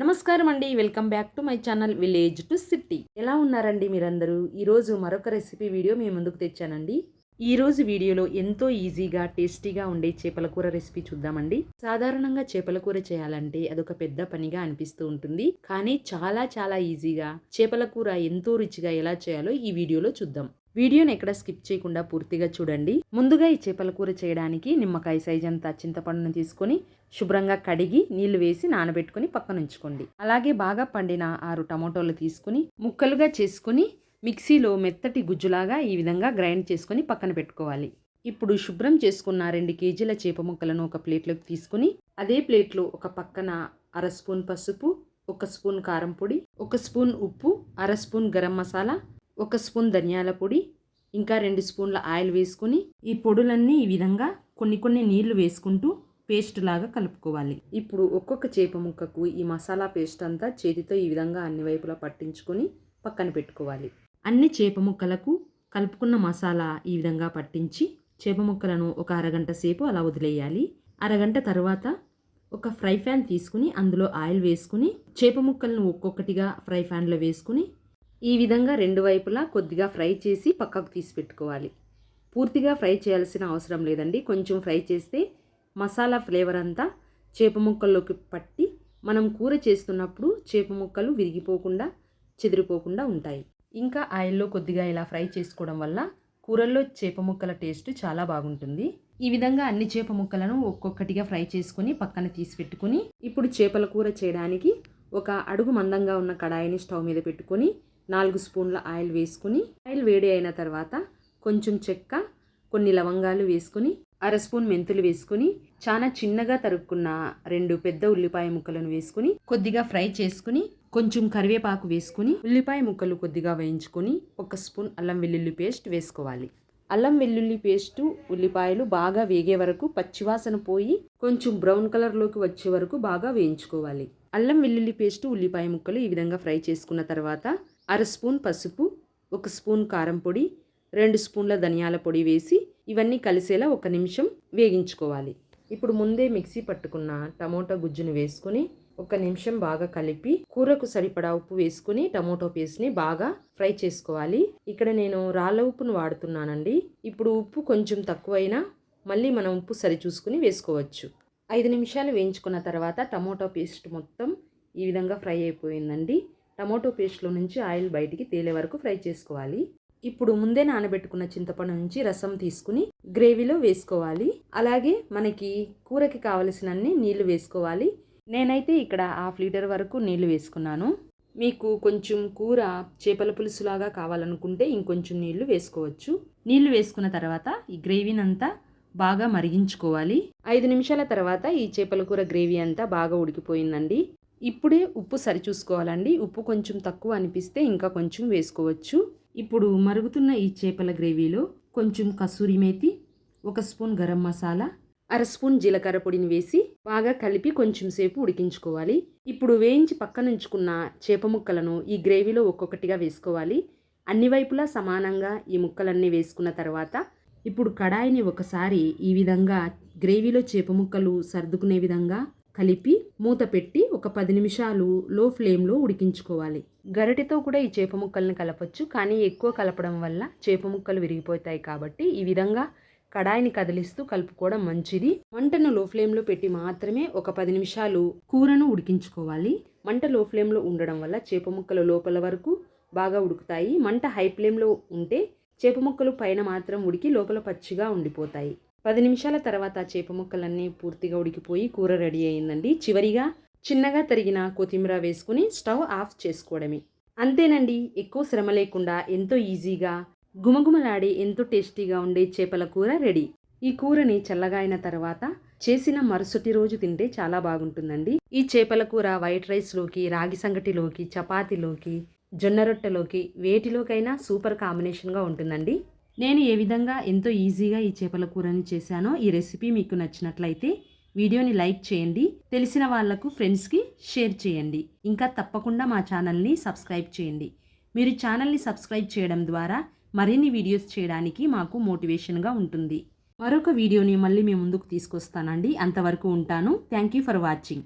నమస్కారం అండి welcome back to my channel village to city. ఎలా ఉన్నారండి మీరందరూ? ఈరోజు మరొక రెసిపీ వీడియో మీ ముందుకు తెచ్చానండి. ఈరోజు వీడియోలో ఎంతో ఈజీగా టేస్టీగా ఉండే చేపల కూర రెసిపీ చూద్దామండి. సాధారణంగా చేపల కూర చేయాలంటే అదొక పెద్ద పనిగా అనిపిస్తూ ఉంటుంది. కానీ చాలా చాలా ఈజీగా చేపల కూర ఎంతో రుచిగా ఎలా చేయాలో ఈ వీడియోలో చూద్దాం. వీడియోని ఎక్కడ స్కిప్ చేయకుండా పూర్తిగా చూడండి. ముందుగా ఈ చేపల కూర చేయడానికి నిమ్మకాయ సైజ్ అంత చింతపండును తీసుకొని శుభ్రంగా కడిగి నీళ్ళు వేసి నానబెట్టుకుని పక్కన ఉంచుకోండి అలాగే బాగా పండిన ఆరు టమాటోలు తీసుకుని ముక్కలుగా చేసుకుని మిక్సీలో మెత్తటి గుజ్జులాగా ఈ విధంగా గ్రైండ్ చేసుకుని పక్కన పెట్టుకోవాలి. ఇప్పుడు శుభ్రం చేసుకున్న రెండు కేజీల చేప ముక్కలను ఒక ప్లేట్లోకి తీసుకుని అదే ప్లేట్లో ఒక పక్కన అర స్పూన్ పసుపు ఒక స్పూన్ కారం పొడి ఒక స్పూన్ ఉప్పు అర స్పూన్ గరం మసాలా ఒక స్పూన్ ధనియాల పొడి ఇంకా రెండు స్పూన్ల ఆయిల్ వేసుకుని ఈ పొడులన్నీ ఈ విధంగా కొన్ని కొన్ని నీళ్ళు వేసుకుంటూ పేస్ట్ లాగా కలుపుకోవాలి. ఇప్పుడు ఒక్కొక్క చేప ముక్కకు ఈ మసాలా పేస్ట్ అంతా చేతితో ఈ విధంగా అన్ని వైపులా పట్టించుకొని పక్కన పెట్టుకోవాలి. అన్ని చేప ముక్కలకు కలుపుకున్న మసాలా ఈ విధంగా పట్టించి చేప ముక్కలను ఒక అరగంట సేపు అలా వదిలేయాలి. అరగంట తర్వాత ఒక ఫ్రై ప్యాన్ తీసుకుని అందులో ఆయిల్ వేసుకుని చేప ముక్కలను ఒక్కొక్కటిగా ఫ్రై ప్యాన్లో వేసుకుని ఈ విధంగా రెండు వైపులా కొద్దిగా ఫ్రై చేసి పక్కకు తీసి పెట్టుకోవాలి. పూర్తిగా ఫ్రై చేయాల్సిన అవసరం లేదండి. కొంచెం ఫ్రై చేస్తే మసాలా ఫ్లేవర్ అంతా చేప ముక్కల్లోకి పట్టి మనం కూర చేస్తున్నప్పుడు చేప ముక్కలు విరిగిపోకుండా చెదిరిపోకుండా ఉంటాయి. ఇంకా ఆయిల్లో కొద్దిగా ఇలా ఫ్రై చేసుకోవడం వల్ల కూరల్లో చేప ముక్కల టేస్ట్ చాలా బాగుంటుంది. ఈ విధంగా అన్ని చేప ముక్కలను ఒక్కొక్కటిగా ఫ్రై చేసుకుని పక్కన తీసి పెట్టుకుని ఇప్పుడు చేపల కూర చేయడానికి ఒక అడుగు మందంగా ఉన్న కడాయిని స్టవ్ మీద పెట్టుకొని నాలుగు స్పూన్ల ఆయిల్ వేసుకుని ఆయిల్ వేడి అయిన తర్వాత కొంచెం చెక్క కొన్ని లవంగాలు వేసుకుని అర స్పూన్ మెంతులు వేసుకుని చాలా చిన్నగా తరుక్కున్న రెండు పెద్ద ఉల్లిపాయ ముక్కలను వేసుకుని కొద్దిగా ఫ్రై చేసుకుని కొంచెం కరివేపాకు వేసుకుని ఉల్లిపాయ ముక్కలు కొద్దిగా వేయించుకొని ఒక స్పూన్ అల్లం వెల్లుల్లి పేస్ట్ వేసుకోవాలి. అల్లం వెల్లుల్లి పేస్టు ఉల్లిపాయలు బాగా వేగే వరకు పచ్చివాసన పోయి కొంచెం బ్రౌన్ కలర్లోకి వచ్చే వరకు బాగా వేయించుకోవాలి. అల్లం వెల్లుల్లి పేస్టు ఉల్లిపాయ ముక్కలు ఈ విధంగా ఫ్రై చేసుకున్న తర్వాత అర స్పూన్ పసుపు ఒక స్పూన్ కారం పొడి రెండు స్పూన్ల ధనియాల పొడి వేసి ఇవన్నీ కలిసేలా ఒక నిమిషం వేగించుకోవాలి. ఇప్పుడు ముందే మిక్సీ పట్టుకున్న టమోటా గుజ్జును వేసుకుని ఒక నిమిషం బాగా కలిపి కూరకు సరిపడా ఉప్పు వేసుకుని టమోటో పేస్ట్ని బాగా ఫ్రై చేసుకోవాలి. ఇక్కడ నేను రాళ్ళ ఉప్పును వాడుతున్నానండి. ఇప్పుడు ఉప్పు కొంచెం తక్కువైనా మళ్ళీ మనం ఉప్పు సరి చూసుకుని వేసుకోవచ్చు. ఐదు నిమిషాలు వేయించుకున్న తర్వాత టమోటో పేస్ట్ మొత్తం ఈ విధంగా ఫ్రై అయిపోయిందండి. టమోటో పేస్ట్లో నుంచి ఆయిల్ బయటికి తేలే వరకు ఫ్రై చేసుకోవాలి. ఇప్పుడు ముందే నానబెట్టుకున్న చింతపండు నుంచి రసం తీసుకుని గ్రేవీలో వేసుకోవాలి. అలాగే మనకి కూరకి కావలసినన్ని నీళ్ళు వేసుకోవాలి. నేనైతే ఇక్కడ హాఫ్ లీటర్ వరకు నీళ్ళు వేసుకున్నాను. మీకు కొంచెం కూర చేపల పులుసులాగా కావాలనుకుంటే ఇంకొంచెం నీళ్ళు వేసుకోవచ్చు. నీళ్ళు వేసుకున్న తర్వాత ఈ గ్రేవీని అంతా బాగా మరిగించుకోవాలి. ఐదు నిమిషాల తర్వాత ఈ చేపల కూర గ్రేవీ అంతా బాగా ఉడికిపోయిందండి. ఇప్పుడే ఉప్పు సరిచూసుకోవాలండి. ఉప్పు కొంచెం తక్కువ అనిపిస్తే ఇంకా కొంచెం వేసుకోవచ్చు. ఇప్పుడు మరుగుతున్న ఈ చేపల గ్రేవీలో కొంచెం కసూరి మేతి ఒక స్పూన్ గరం మసాలా అర స్పూన్ జీలకర్ర పొడిని వేసి బాగా కలిపి కొంచెం సేపు ఉడికించుకోవాలి. ఇప్పుడు వేయించి పక్కనుంచుకున్న చేప ముక్కలను ఈ గ్రేవీలో ఒక్కొక్కటిగా వేసుకోవాలి. అన్ని వైపులా సమానంగా ఈ ముక్కలన్నీ వేసుకున్న తర్వాత ఇప్పుడు కడాయిని ఒకసారి ఈ విధంగా గ్రేవీలో చేప ముక్కలు సర్దుకునే విధంగా కలిపి మూత పెట్టి ఒక పది నిమిషాలు లో ఫ్లేమ్లో ఉడికించుకోవాలి. గరిటెతో కూడా ఈ చేప ముక్కల్ని కలపచ్చు కానీ ఎక్కువ కలపడం వల్ల చేప ముక్కలు విరిగిపోతాయి కాబట్టి ఈ విధంగా కడాయిని కదిలిస్తూ కలుపుకోవడం మంచిది. మంటను లో ఫ్లేమ్లో పెట్టి మాత్రమే ఒక పది నిమిషాలు కూరను ఉడికించుకోవాలి. మంట లో ఫ్లేమ్లో ఉండడం వల్ల చేప ముక్కలు లోపల వరకు బాగా ఉడుకుతాయి. మంట హై ఫ్లేమ్లో ఉంటే చేప ముక్కలు పైన మాత్రం ఉడికి లోపల పచ్చిగా ఉండిపోతాయి. పది నిమిషాల తర్వాత చేప ముక్కలన్నీ పూర్తిగా ఉడికిపోయి కూర రెడీ అయిందండి. చివరిగా చిన్నగా తరిగిన కొత్తిమీర వేసుకుని స్టవ్ ఆఫ్ చేసుకోవడమే. అంతేనండి. ఎక్కువ శ్రమ లేకుండా ఎంతో ఈజీగా గుమగుమలాడి ఎంతో టేస్టీగా ఉండే చేపల కూర రెడీ. ఈ కూరని చల్లగా అయిన తర్వాత చేసిన మరుసటి రోజు తింటే చాలా బాగుంటుందండి. ఈ చేపల కూర వైట్ రైస్లోకి రాగి సంగటిలోకి చపాతీలోకి జొన్న రొట్టెలోకి వేటిలోకైనా సూపర్ కాంబినేషన్గా ఉంటుందండి. నేను ఏ విధంగా ఎంతో ఈజీగా ఈ చేపల కూరని చేశానో ఈ రెసిపీ మీకు నచ్చినట్లయితే వీడియోని లైక్ చేయండి. తెలిసిన వాళ్ళకు ఫ్రెండ్స్కి షేర్ చేయండి. ఇంకా తప్పకుండా మా ఛానల్ని సబ్స్క్రైబ్ చేయండి. మీరు ఛానల్ని సబ్స్క్రైబ్ చేయడం ద్వారా మరిన్ని వీడియోస్ చేయడానికి మాకు మోటివేషన్గా ఉంటుంది. మరొక వీడియోని మళ్ళీ మీ ముందుకు తీసుకొస్తానండి. అంతవరకు ఉంటాను. Thank you for watching.